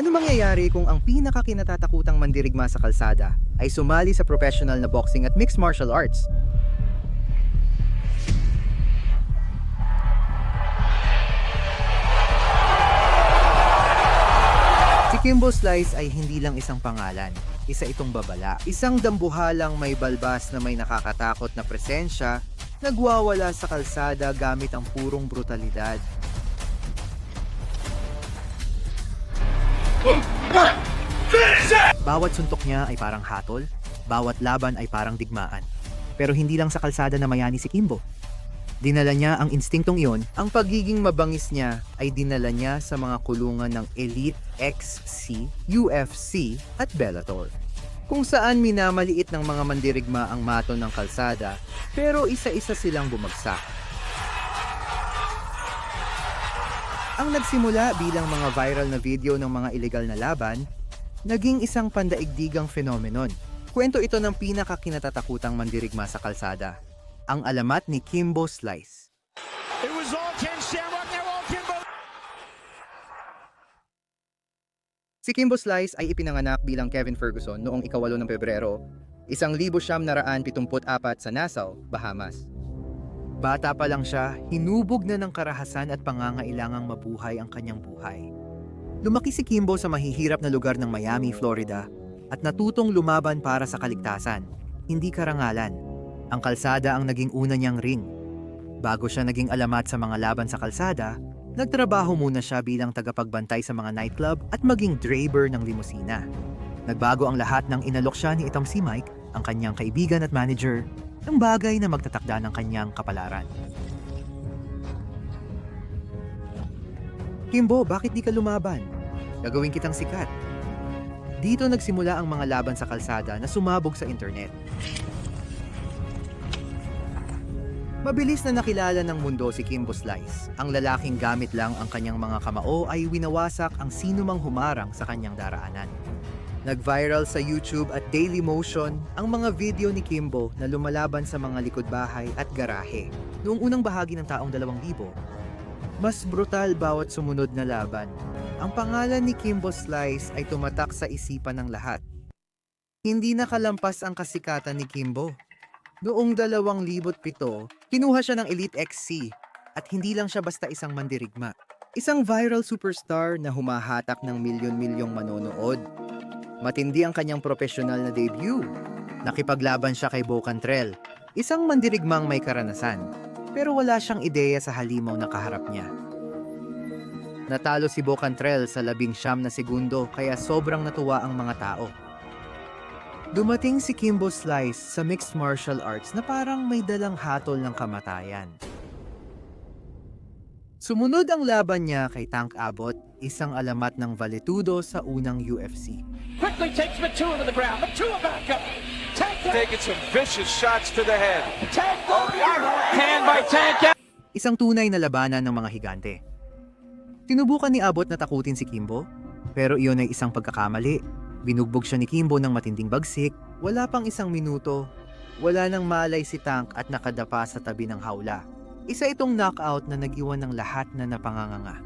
Ano mangyayari kung ang pinakakinatatakutang mandirigma sa kalsada ay sumali sa professional na boxing at mixed martial arts? Si Kimbo Slice ay hindi lang isang pangalan, isa itong babala. Isang dambuhalang may balbas na may nakakatakot na presensya, nagwawala sa kalsada gamit ang purong brutalidad. Bawat suntok niya ay parang hatol, bawat laban ay parang digmaan. Pero hindi lang sa kalsada na mayani si Kimbo. Dinala niya ang instinktong iyon, ang pagiging mabangis niya ay dinala niya sa mga kulungan ng Elite XC, UFC at Bellator. Kung saan minamaliit ng mga mandirigma ang mato ng kalsada, pero isa-isa silang bumagsak. Ang nagsimula bilang mga viral na video ng mga ilegal na laban, naging isang pandaigdigang phenomenon. Kwento ito ng pinakakinatatakutang mandirigma sa kalsada, ang alamat ni Kimbo Slice. It was all Ken Shamrock, now all Kimbo. Si Kimbo Slice ay ipinanganak bilang Kevin Ferguson noong ikawalo ng Pebrero, isang libo siyam naraan pitumput apat sa Nassau, Bahamas. Bata pa lang siya, hinubog na ng karahasan at pangangailangang mabuhay ang kanyang buhay. Lumaki si Kimbo sa mahihirap na lugar ng Miami, Florida, at natutong lumaban para sa kaligtasan, hindi karangalan. Ang kalsada ang naging una niyang ring. Bago siya naging alamat sa mga laban sa kalsada, nagtrabaho muna siya bilang tagapagbantay sa mga nightclub at maging driver ng limusina. Nagbago ang lahat nang inalok siya ni itong si Mike, ang kanyang kaibigan at manager, ng bagay na magtatakda ng kanyang kapalaran. Kimbo, bakit di ka lumaban? Gagawin kitang sikat. Dito nagsimula ang mga laban sa kalsada na sumabog sa internet. Mabilis na nakilala ng mundo si Kimbo Slice. Ang lalaking gamit lang ang kanyang mga kamao ay winawasak ang sino mang humarang sa kanyang daraanan. Nag-viral sa YouTube at Dailymotion ang mga video ni Kimbo na lumalaban sa mga likod bahay at garahe. Noong unang bahagi ng taong 2000, mas brutal bawat sumunod na laban. Ang pangalan ni Kimbo Slice ay tumatak sa isipan ng lahat. Hindi nakalampas ang kasikatan ni Kimbo. Noong 2007, kinuha siya ng Elite XC at hindi lang siya basta isang mandirigma. Isang viral superstar na humahatak ng milyon-milyong manonood. Matindi ang kanyang profesional na debut. Nakipaglaban siya kay Bo Cantrell, isang mandirigmang may karanasan. Pero wala siyang ideya sa halimaw na kaharap niya. Natalo si Bo Cantrell sa labing siyam na segundo kaya sobrang natuwa ang mga tao. Dumating si Kimbo Slice sa mixed martial arts na parang may dalang hatol ng kamatayan. Sumunod ang laban niya kay Tank Abbott, isang alamat ng valetudo sa unang UFC. Quickly takes Matua to the ground. Matua back up. Tank taking some vicious shots to the head. Tank Hand by Tank. Isang tunay na labanan ng mga higante. Tinubukan ni Abbott na takutin si Kimbo, pero iyon ay isang pagkakamali. Binugbog siya ni Kimbo ng matinding bagsik, wala pang isang minuto, wala nang malay si Tank at nakadapa sa tabi ng hawla. Isa itong knockout na nag-iwan ng lahat na napanganganga.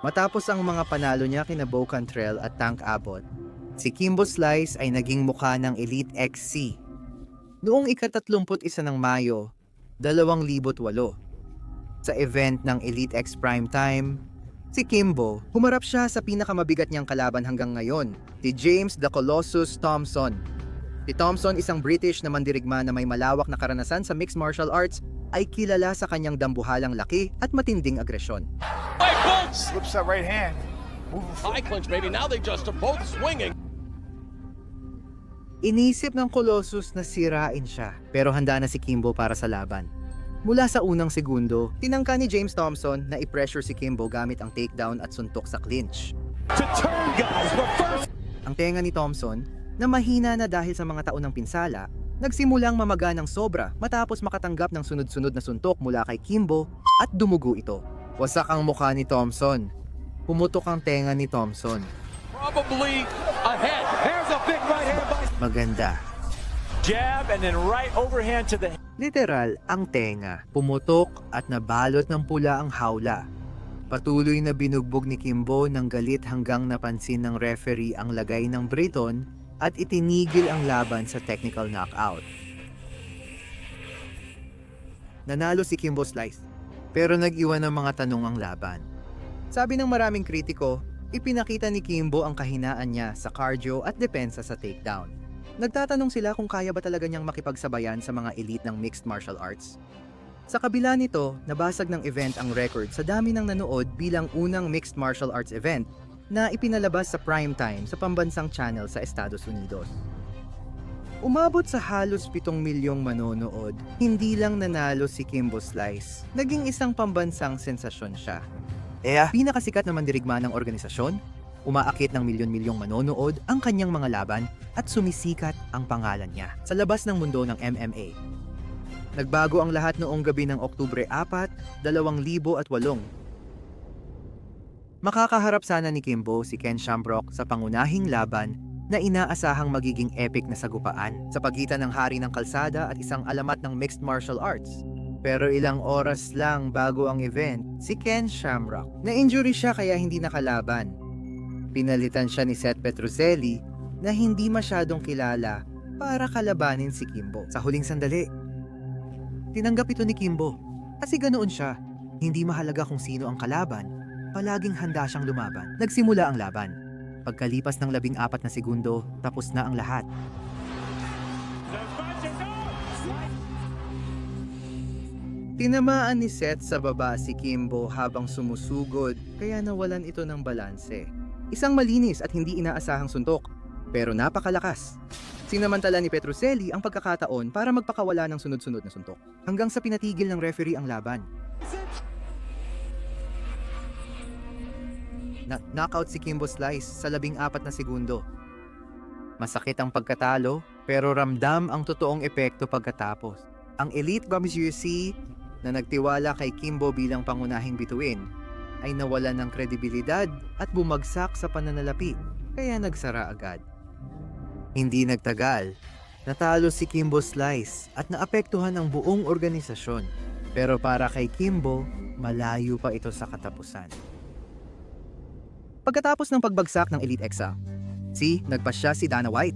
Matapos ang mga panalo niya kina Bo Cantrell at Tank Abbott, si Kimbo Slice ay naging mukha ng Elite XC Noong ikatatlumput isa ng Mayo, 2008, sa event ng Elite X Prime Time, si Kimbo, humarap siya sa pinakamabigat niyang kalaban hanggang ngayon, si James the Colossus Thompson. Si Thompson, isang British na mandirigma na may malawak na karanasan sa mixed martial arts, ay kilala sa kanyang dambuhalang laki at matinding agresyon. Slips that right hand. High clinch, baby. Now they just are both swinging. Inisip ng Colossus na sirain siya, pero handa na si Kimbo para sa laban. Mula sa unang segundo, tinangka ni James Thompson na i-pressure si Kimbo gamit ang takedown at suntok sa clinch. To turn, guys. Reverse. Ang tenga ni Thompson, na mahina na dahil sa mga taon ng pinsala, nagsimulang mamaga ng sobra matapos makatanggap ng sunod-sunod na suntok mula kay Kimbo at dumugo ito. Wasak ang mukha ni Thompson. Pumutok ang tenga ni Thompson. Probably ahead. There's a big right hand by Maganda. jab and then right overhand to the Literal, ang tenga, pumutok at nabalot ng pula ang hawla. Patuloy na binugbog ni Kimbo ng galit hanggang napansin ng referee ang lagay ng Briton at itinigil ang laban sa technical knockout. Nanalo si Kimbo Slice, pero nag-iwan ng mga tanong ang laban. Sabi ng maraming kritiko, ipinakita ni Kimbo ang kahinaan niya sa cardio at depensa sa takedown. Nagtatanong sila kung kaya ba talaga niyang makipagsabayan sa mga elite ng mixed martial arts. Sa kabila nito, nabasag ng event ang record sa dami ng nanood bilang unang mixed martial arts event na ipinalabas sa prime time sa pambansang channel sa Estados Unidos. Umabot sa halos 7 milyong manonood, hindi lang nanalo si Kimbo Slice, naging isang pambansang sensasyon siya. Yeah. Pinakasikat na mandirigma ng organisasyon, umaakit ng milyon-milyong manonood ang kanyang mga laban at sumisikat ang pangalan niya sa labas ng mundo ng MMA. Nagbago ang lahat noong gabi ng Oktubre 4, 2008. Makakaharap sana ni Kimbo si Ken Shamrock sa pangunahing laban na inaasahang magiging epic na sagupaan sa pagitan ng hari ng kalsada at isang alamat ng mixed martial arts. Pero ilang oras lang bago ang event, si Ken Shamrock. Na-injury siya kaya hindi nakalaban. Pinalitan siya ni Seth Petroselli na hindi masyadong kilala para kalabanin si Kimbo. Sa huling sandali, tinanggap ito ni Kimbo. Kasi ganoon siya. Hindi mahalaga kung sino ang kalaban, palaging handa siyang lumaban. Nagsimula ang laban. Pagkalipas ng labing apat na segundo, tapos na ang lahat. Tinamaan ni Seth sa baba si Kimbo habang sumusugod kaya nawalan ito ng balanse. Isang malinis at hindi inaasahang suntok, pero napakalakas. Sinamantala ni Petruselli ang pagkakataon para magpakawala ng sunod-sunod na suntok, hanggang sa pinatigil ng referee ang laban. Na knockout si Kimbo Slice sa labing apat na segundo. Masakit ang pagkatalo, pero ramdam ang totoong epekto pagkatapos. Ang Elite Bums UFC na nagtiwala kay Kimbo bilang pangunahing bituin ay nawalan ng kredibilidad at bumagsak sa pananalapi, kaya nagsara agad. Hindi nagtagal, natalo si Kimbo Slice at naapektuhan ang buong organisasyon. Pero para kay Kimbo, malayo pa ito sa katapusan. Pagkatapos ng pagbagsak ng Elite Exa, si nagpasya si Dana White,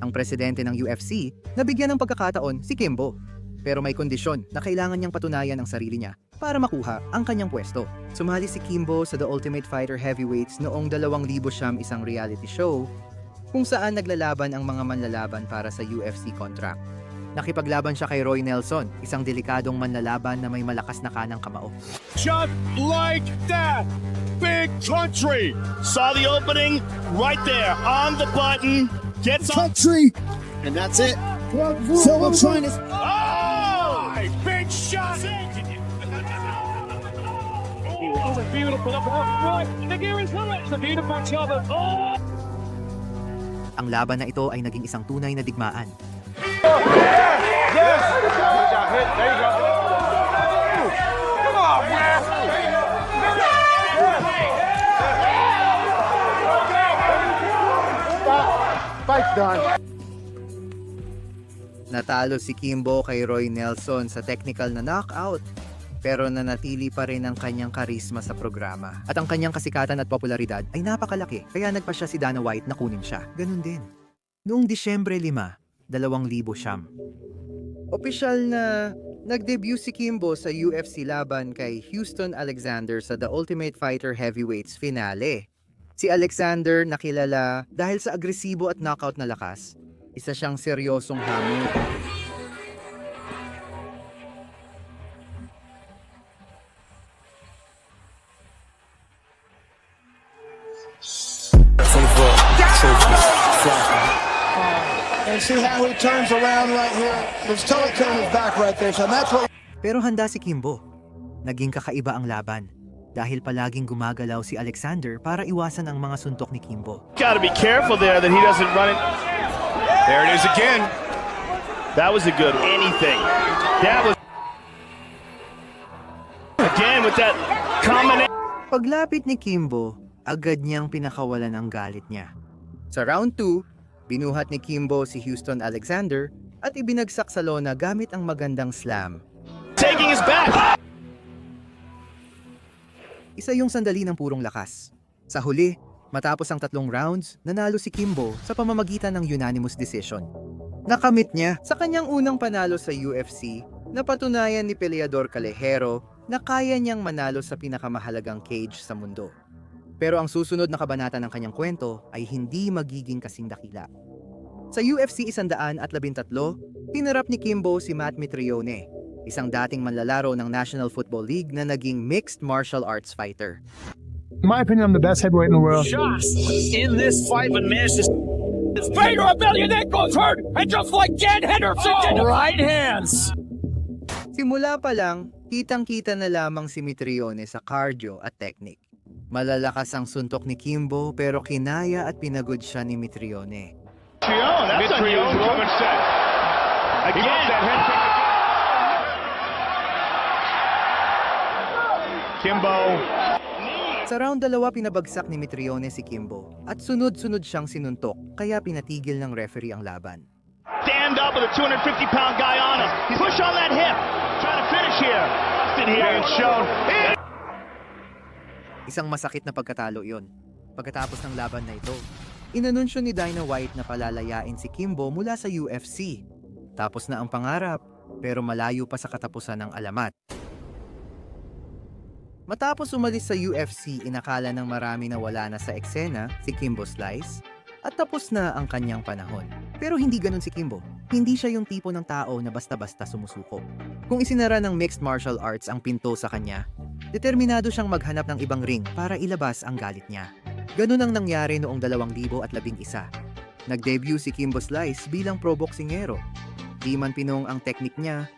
ang presidente ng UFC, nabigyan ng pagkakataon si Kimbo. Pero may kondisyon na kailangan niyang patunayan ang sarili niya para makuha ang kanyang pwesto. Sumali si Kimbo sa The Ultimate Fighter Heavyweights noong 2000 siyam isang reality show kung saan naglalaban ang mga manlalaban para sa UFC contract. Nakipaglaban siya kay Roy Nelson, isang delikadong manlalaban na may malakas na kanang kamao. Just like that. Big country. Saw the opening right there on the button. Gets on. country. And that's it. Silver trying to Oh! Big shot. Oh, a beautiful right. Nagiri's It's a beautiful of. Oh! Ang laban na ito ay naging isang tunay na digmaan. Fight's done. Natalo si Kimbo kay Roy Nelson sa technical na knockout pero nanatili pa rin ang kanyang karisma sa programa. At ang kanyang kasikatan at popularidad ay napakalaki kaya nagpa siya si Dana White na kunin siya. Ganun din. Noong Disyembre 5, 2000 siyam. Opisyal na nag-debut si Kimbo sa UFC laban kay Houston Alexander sa The Ultimate Fighter Heavyweights finale. Si Alexander nakilala dahil sa agresibo at knockout na lakas, isa siyang seryosong hamon. And see how he turns around right here. His cone is back right there. So that's what Pero handa si Kimbo. Naging kakaiba ang laban dahil palaging gumagalaw si Alexander para iwasan ang mga suntok ni Kimbo. Got to be careful there that he doesn't run it. There it is again. That was a good anything. That was again with that combination. Paglapit ni Kimbo, agad niyang pinakawalan ang galit niya. Sa round 2, binuhat ni Kimbo si Houston Alexander at ibinagsak sa lona gamit ang magandang slam. Taking his back. Isa yung sandali ng purong lakas. Sa huli, matapos ang tatlong rounds, nanalo si Kimbo sa pamamagitan ng unanimous decision. Nakamit niya sa kanyang unang panalo sa UFC, napatunayan ni Peleador Calejero na kaya niyang manalo sa pinakamahalagang cage sa mundo. Pero ang susunod na kabanata ng kanyang kwento ay hindi magiging kasing dakila. Sa UFC 113, pinarap ni Kimbo si Matt Mitrione, isang dating manlalaro ng National Football League na naging mixed martial arts fighter. In my opinion, I'm the best heavyweight in the world. Shots in this fight, but managed to. Vader a million ankles hurt, and just like Dan Henderson did. Right hands. Simula pa lang, kitang-kita na lamang si Mitrione sa cardio at technique. Malalakas ang suntok ni Kimbo pero kinaya at pinagod siya ni Mitrione. Kimbo. Sa round dalawa pinabagsak ni Mitrione si Kimbo at sunod-sunod siyang sinuntok kaya pinatigil ng referee ang laban. Stand up with a 250 pound guy on him. Push on that hip. Trying to finish here. Sit here and shown. Isang masakit na pagkatalo yon. Pagkatapos ng laban na ito, inanunsyo ni Dana White na palalayain si Kimbo mula sa UFC. Tapos na ang pangarap, pero malayo pa sa katapusan ng alamat. Matapos umalis sa UFC, inakala ng marami na wala na sa eksena si Kimbo Slice at tapos na ang kanyang panahon. Pero hindi ganun si Kimbo. Hindi siya yung tipo ng tao na basta-basta sumusuko. Kung isinara ng mixed martial arts ang pinto sa kanya, determinado siyang maghanap ng ibang ring para ilabas ang galit niya. Ganun ang nangyari noong 2011. Nag-debut si Kimbo Slice bilang pro boxingero. Di man pinong ang teknik niya,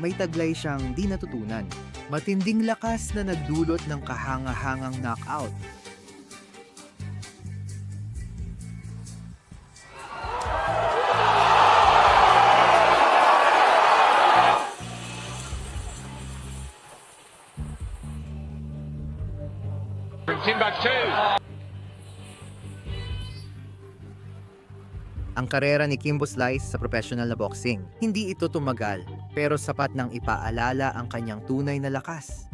may taglay siyang di natutunan. Matinding lakas na nagdulot ng kahanga-hangang knockout. Timbuktu. Ang karera ni Kimbo Slice sa professional na boxing, hindi ito tumagal pero sapat nang ipaalala ang kanyang tunay na lakas.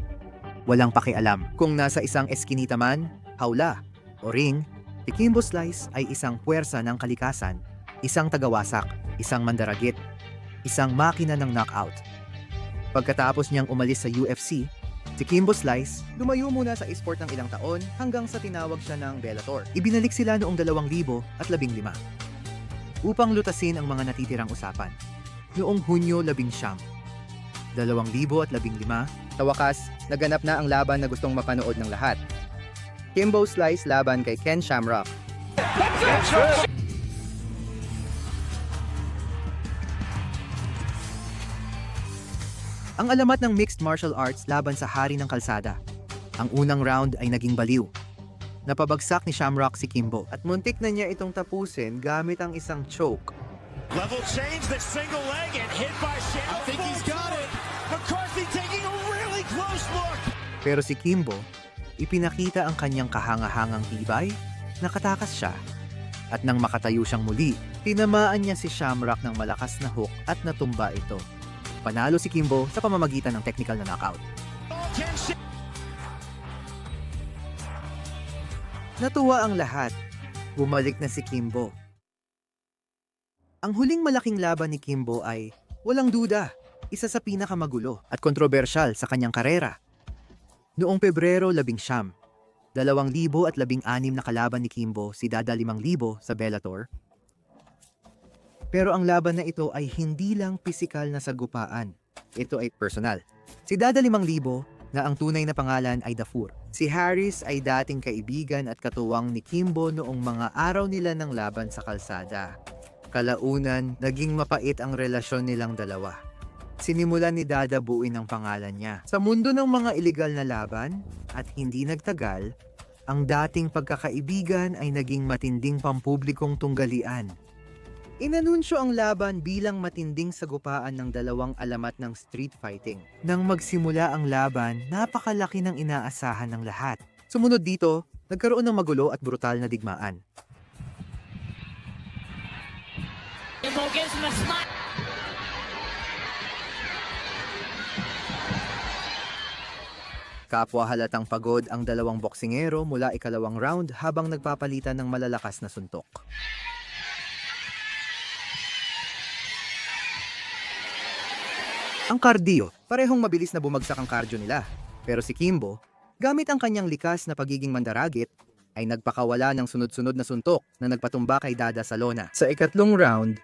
Walang pakialam kung nasa isang eskinita man, hawla o ring, si Kimbo Slice ay isang puwersa ng kalikasan, isang tagawasak, isang mandaragit, isang makina ng knockout. Pagkatapos niyang umalis sa UFC, si Kimbo Slice lumayo muna sa esport ng ilang taon hanggang sa tinawag siya ng Bellator. Ibinalik sila noong 2015 upang lutasin ang mga natitirang usapan. Noong Hunyo 11, 2015, sa naganap na ang laban na gustong mapanood ng lahat. Kimbo Slice laban kay Ken Shamrock. Ang alamat ng mixed martial arts laban sa hari ng kalsada. Ang unang round ay naging baliw. Napabagsak ni Shamrock si Kimbo at muntik na niya itong tapusin gamit ang isang choke. Level change, the single leg and hit by Shamrock. I think he's got it. McCarthy taking a really close look. Pero si Kimbo, ipinakita ang kanyang kahanga-hangang tibay, nakatakas siya. At nang makatayo siyang muli, tinamaan niya si Shamrock ng malakas na hook at natumba ito. Panalo si Kimbo sa pamamagitan ng technical na knockout. Natuwa ang lahat. Bumalik na si Kimbo. Ang huling malaking laban ni Kimbo ay, walang duda, isa sa pinakamagulo at kontrobersyal sa kanyang karera. Noong Pebrero 11, 2016 na kalaban ni Kimbo si Dada 5,000 sa Bellator. Pero ang laban na ito ay hindi lang pisikal na sagupaan. Ito ay personal. Si Dada 5,000 na ang tunay na pangalan ay Dafur. Si Harris ay dating kaibigan at katuwang ni Kimbo noong mga araw nila ng laban sa kalsada. Kalaunan, naging mapait ang relasyon nilang dalawa. Sinimulan ni Dada buuin ang pangalan niya. Sa mundo ng mga ilegal na laban at hindi nagtagal, ang dating pagkakaibigan ay naging matinding pampublikong tunggalian. Inanunsyo ang laban bilang matinding sagupaan ng dalawang alamat ng street fighting. Nang magsimula ang laban, napakalaki ng inaasahan ng lahat. Sumunod dito, nagkaroon ng magulo at brutal na digmaan. Kapwa halatang pagod ang dalawang boksingero mula ikalawang round habang nagpapalitan ng malalakas na suntok. Ang cardio, parehong mabilis na bumagsak ang cardio nila. Pero si Kimbo, gamit ang kanyang likas na pagiging mandaragit, ay nagpakawala ng sunod-sunod na suntok na nagpatumba kay Dada sa lona. Sa ikatlong round,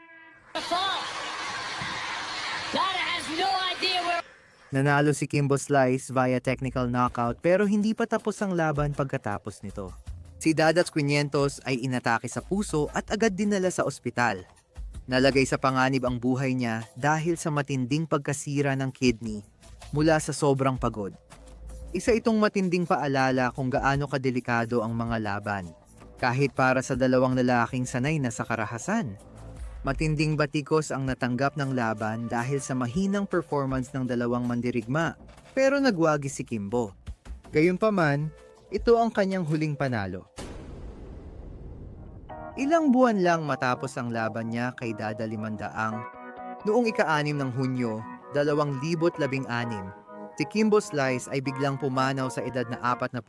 nanalo si Kimbo Slice via technical knockout pero hindi pa tapos ang laban pagkatapos nito. Si Dadat Quinientos ay inatake sa puso at agad dinala sa ospital. Nalagay sa panganib ang buhay niya dahil sa matinding pagkasira ng kidney mula sa sobrang pagod. Isa itong matinding paalala kung gaano kadelikado ang mga laban. Kahit para sa dalawang lalaking sanay na sa karahasan. Matinding batikos ang natanggap ng laban dahil sa mahinang performance ng dalawang mandirigma. Pero nagwagi si Kimbo. Gayunpaman, ito ang kanyang huling panalo. Ilang buwan lang matapos ang laban niya kay Dada Limandaang, noong ika-anim ng Hunyo, 2016, si Kimbo Slice ay biglang pumanaw sa edad na 42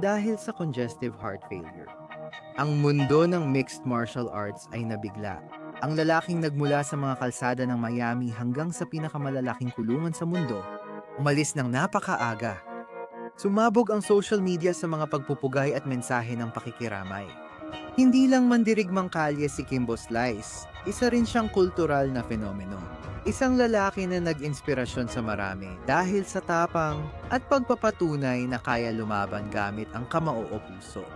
dahil sa congestive heart failure. Ang mundo ng mixed martial arts ay nabigla. Ang lalaking nagmula sa mga kalsada ng Miami hanggang sa pinakamalalaking kulungan sa mundo, umalis ng napakaaga. Sumabog ang social media sa mga pagpupugay at mensahe ng pakikiramay. Hindi lang mandirigmang kalye si Kimbo Slice, isa rin siyang kultural na fenomeno. Isang lalaki na nag-inspirasyon sa marami dahil sa tapang at pagpapatunay na kaya lumaban gamit ang kamao o puso.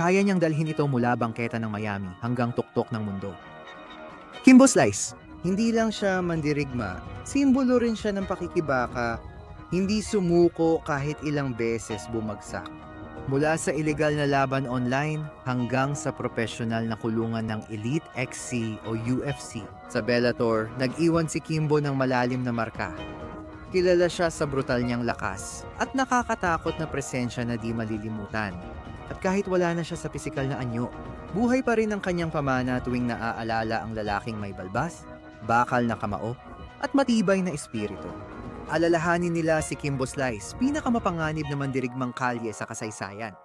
Kaya niyang dalhin ito mula bangketa ng Miami hanggang tuktok ng mundo. Kimbo Slice, hindi lang siya mandirigma, simbolo rin siya ng pakikibaka, hindi sumuko kahit ilang beses bumagsak. Mula sa ilegal na laban online hanggang sa profesional na kulungan ng Elite XC o UFC. Sa Bellator, nag-iwan si Kimbo ng malalim na marka. Kilala siya sa brutal niyang lakas at nakakatakot na presensya na di malilimutan. At kahit wala na siya sa pisikal na anyo, buhay pa rin ang kanyang pamana tuwing naaalala ang lalaking may balbas, bakal na kamao, at matibay na espiritu. Alalahanin nila si Kimbo Slice, pinakamapanganib na mandirigmang kalye sa kasaysayan.